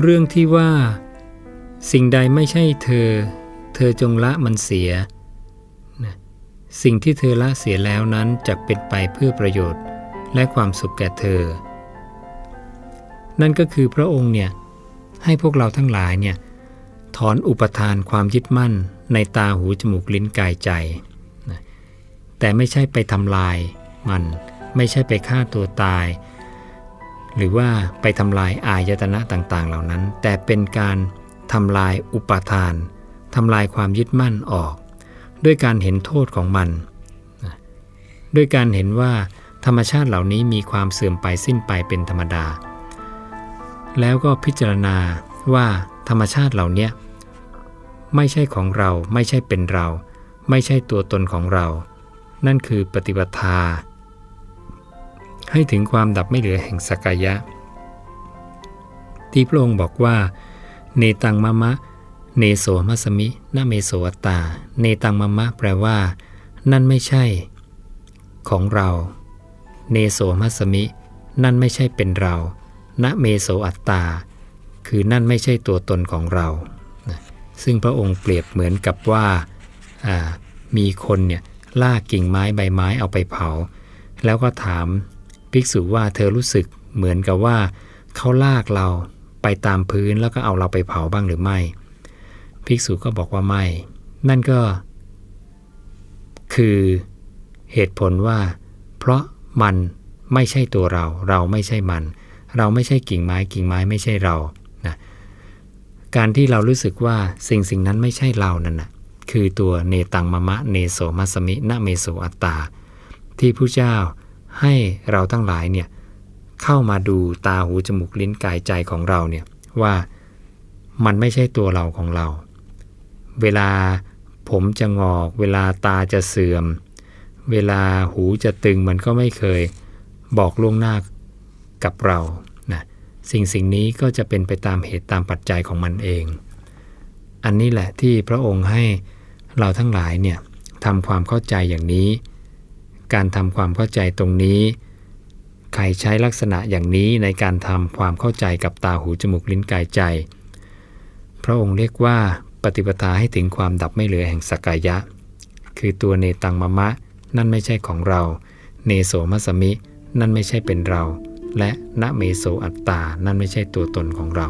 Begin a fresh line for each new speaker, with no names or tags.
เรื่องที่ว่า สิ่งใดไม่ใช่เธอ เธอจงละมันเสียนะสิ่งที่เธอละเสียแล้วนั้นจะเป็นไปเพื่อประโยชน์และความสุขแก่เธอ นั่นก็คือพระองค์เนี่ยให้พวกเราทั้งหลายเนี่ยถอนอุปทานความยึดมั่นในตาหูจมูกลิ้นกายใจนะแต่ไม่ใช่ไปทำลายมัน ไม่ใช่ไปฆ่าตัวตาย หรือว่าไปทำลายอายตนะต่างๆ เหล่านั้น แต่เป็นการทำลายอุปทานทำลายความยึดมั่นออก ด้วยการเห็นโทษของมัน ด้วยการเห็นว่าธรรมชาติเหล่านี้มีความเสื่อมไปสิ้นไปเป็นธรรมดา แล้วก็พิจารณาว่าธรรมชาติเหล่านี้ไม่ใช่ของเราไม่ใช่เป็นเรา ไม่ใช่ตัวตนของเรา นั่นคือปฏิปทา ให้ถึงความดับไม่เหลือแห่งสักายะ ที่พระองค์บอกว่า เนตังมะมะ เนโสมัสมินาเมโสอัตตา เนตังมะมะ แปลว่า นั่นไม่ใช่ ของเรา เนโสมัสมิ นั่นไม่ใช่เป็นเราณเมโสอัตตา คือนั่นไม่ใช่ตัวตนของเรา ซึ่งพระองค์เปรียบเหมือนกับว่ามีคนเนี่ยลากกิ่งไม้ใบไม้เอาไปเผา แล้วก็ถาม ภิกษุว่าเธอรู้สึกเหมือนกับว่าเขาลากเราไปตามพื้นแล้วก็เอาเราไปเผาบ้างหรือไม่ ภิกษุก็บอกว่าไม่ นั่นก็ คือเหตุผลว่า เพราะมันไม่ใช่ตัวเรา เราไม่ใช่มัน เราไม่ใช่กิ่งไม้ กิ่งไม้ไม่ใช่เรานะการที่เรารู้สึกว่าสิ่งสิ่งนั้นไม่ใช่เรานั่นนะคือตัวเนตังมะมะเนโสมัสมินะเมโสอัตตา ที่ผู้เจ้า ให้เราทั้งหลายเนี่ยเข้ามาดูตาหูจมูกลิ้นกายใจของเราเนี่ยว่ามันไม่ใช่ตัวเราของเรา เวลาผมจะงอก เวลาตาจะเสื่อม เวลาหูจะตึงมันก็ไม่เคยบอกล่วงหน้ากับเรานะสิ่งสิ่งนี้ก็จะเป็นไปตามเหตุตามปัจจัยของมันเอง อันนี้แหละที่พระองค์ให้เราทั้งหลายเนี่ยทำความเข้าใจอย่างนี้ การทำความเข้าใจตรงนี้ ใครใช้ลักษณะอย่างนี้ในการทำความเข้าใจกับตาหูจมูกลิ้นกายใจ พระองค์เรียกว่าปฏิปทาให้ถึงความดับไม่เหลือแห่งสักกายะ คือตัวเนตังมะมะ นั่นไม่ใช่ของเรา เนโสมัสมิ นั่นไม่ใช่เป็นเรา และณเมโสอัตตา นั่นไม่ใช่ตัวตนของเรา